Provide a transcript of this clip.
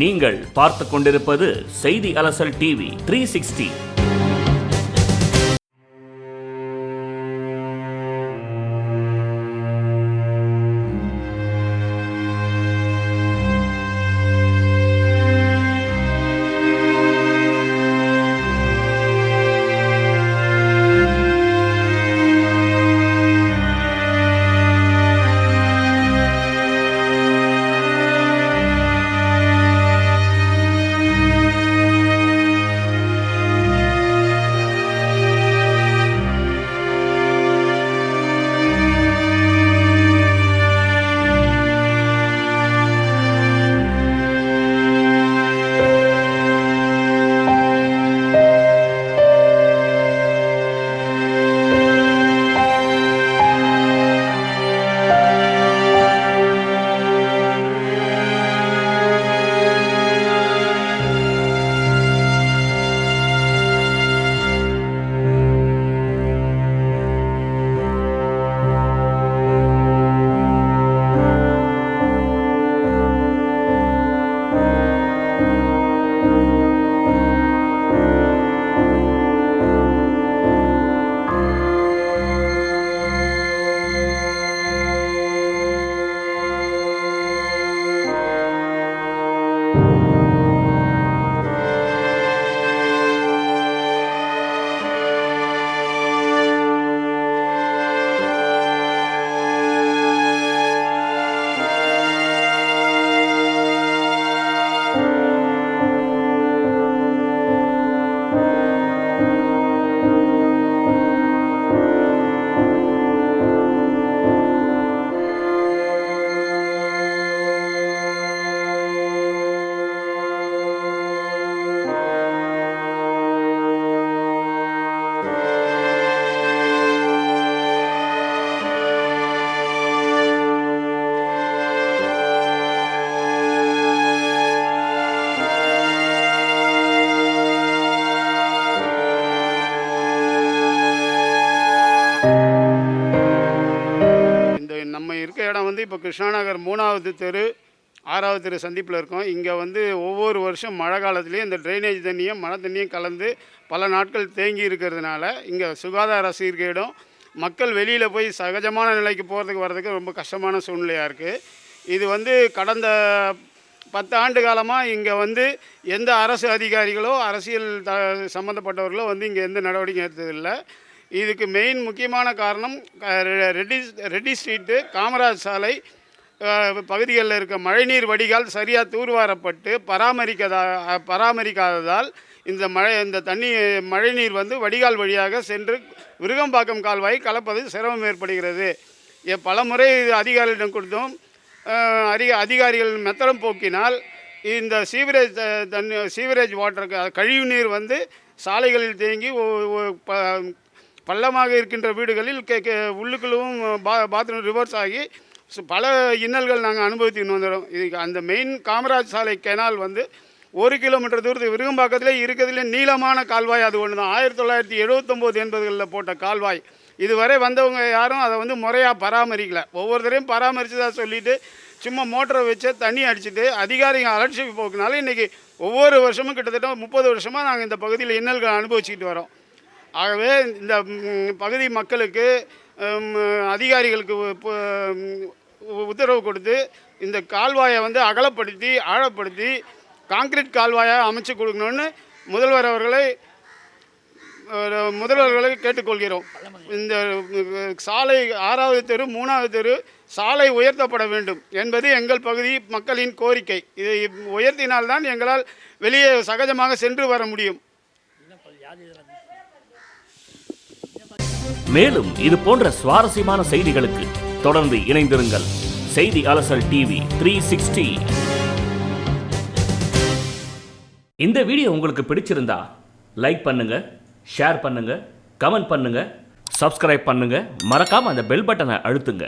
நீங்கள் பார்த்து கொண்டிருப்பது செய்தி அலசல் டிவி த்ரீ சிக்ஸ்டி. இருக்க இடம் வந்து இப்போ கிருஷ்ணாநகர் மூணாவது தெரு ஆறாவது தெரு சந்திப்பில் இருக்கோம். இங்கே வந்து ஒவ்வொரு வருஷம் மழை காலத்துலேயும் இந்த ட்ரைனேஜ் தண்ணியும் மழை தண்ணியும் கலந்து பல நாட்கள் தேங்கி இருக்கிறதுனால இங்கே சுகாதார சீர்கேடும் மக்கள் வெளியில் போய் சகஜமான நிலைக்கு போகிறதுக்கு வர்றதுக்கு ரொம்ப கஷ்டமான சூழ்நிலையாக இருக்குது இது வந்து கடந்த பத்து ஆண்டு காலமாக இங்கே வந்து எந்த அரசு அதிகாரிகளோ அரசியல் த சம்மந்தப்பட்டவர்களோ வந்து இங்கே எந்த நடவடிக்கை எடுத்ததில்லை. இதுக்கு மெயின் முக்கியமான காரணம் க- ரெ- ரெட்டி ரெட்டி ஸ்ட்ரீட்டு காமராஜ் சாலை பகுதிகளில் இருக்க மழைநீர் வடிகால் சரியாக தூர்வாரப்பட்டு பராமரிக்கதா பராமரிக்காததால் இந்த மழை இந்த தண்ணி மழைநீர் வந்து வடிகால் வழியாக சென்று விருகம்பாக்கம் கால்வாய் கலப்பது சிரமம் ஏற்படுகிறது. பல பலமுறை இது அதிகாரிகளிடம் கொடுத்தோம். அஹ், அதிக அதிகாரிகள் மெத்தனம் போக்கினால் இந்த சீவரேஜ் த- தண்ணி சீவரேஜ் வாட்டருக்கு கழிவு நீர் வந்து சாலைகளில் தேங்கி ப- பள்ளமாக இருக்கின்ற வீடுகளில் கே கே உள்ளுக்குள்ளும் பா பாத்ரூம் ரிவர்ஸ் ஆகி சு- பல இன்னல்கள் நாங்கள் அனுபவித்துன்னு வந்துடும் இது அந்த மெயின் காமராஜ் சாலை கெனால் வந்து ஒரு கிலோமீட்டர் தூரத்துக்கு விருகம்பாக்கத்தில் இருக்கிறதுலே நீளமான கால்வாய் அது ஒன்று தான் ஆயிரத்தி தொள்ளாயிரத்தி எழுபத்தொம்போது எண்பதுகளில் போட்ட கால்வாய். இதுவரை வந்தவங்க யாரும் அதை வந்து முறையாக பராமரிக்கல. ஒவ்வொருத்தரையும் பராமரிச்சதா சொல்லிட்டு சும்மா மோட்டரை வச்சு தண்ணி அடிச்சுட்டு அதிகாரிங்க அலட்சி போக்குனால இன்றைக்கி ஒவ்வொரு வருஷமும் கிட்டத்தட்ட முப்பது வருஷமாக நாங்கள் இந்த பகுதியில் இன்னல்கள் அனுபவிச்சுக்கிட்டு வரோம். ஆகவே இந்த பகுதி மக்களுக்கு அதிகாரிகளுக்கு உத்தரவு கொடுத்து இந்த கால்வாயை வந்து அகலப்படுத்தி ஆழப்படுத்தி காங்கிரீட் கால்வாயாக அமைச்சு கொடுக்கணும்னு முதல்வர் அவர்களை முதல்வர்களை கேட்டுக்கொள்கிறோம். இந்த சாலை ஆறாவது தெரு மூணாவது தெரு சாலை உயர்த்தப்பட வேண்டும் என்பது எங்கள் பகுதி மக்களின் கோரிக்கை. இதை உயர்த்தினால்தான் எங்களால் வெளியே சகஜமாக சென்று வர முடியும். மேலும் இது போன்ற சுவாரஸ்யமான செய்திகளுக்கு தொடர்ந்து இணைந்திருங்கள். செய்தி அலசல் டிவி த்ரீ சிக்ஸ்டி. இந்த வீடியோ உங்களுக்கு பிடிச்சிருந்தா லைக் பண்ணுங்க ஷேர் பண்ணுங்க கமெண்ட் பண்ணுங்க சப்ஸ்கிரைப் பண்ணுங்க. மறக்காம அந்த பெல் பட்டனை அழுத்துங்க.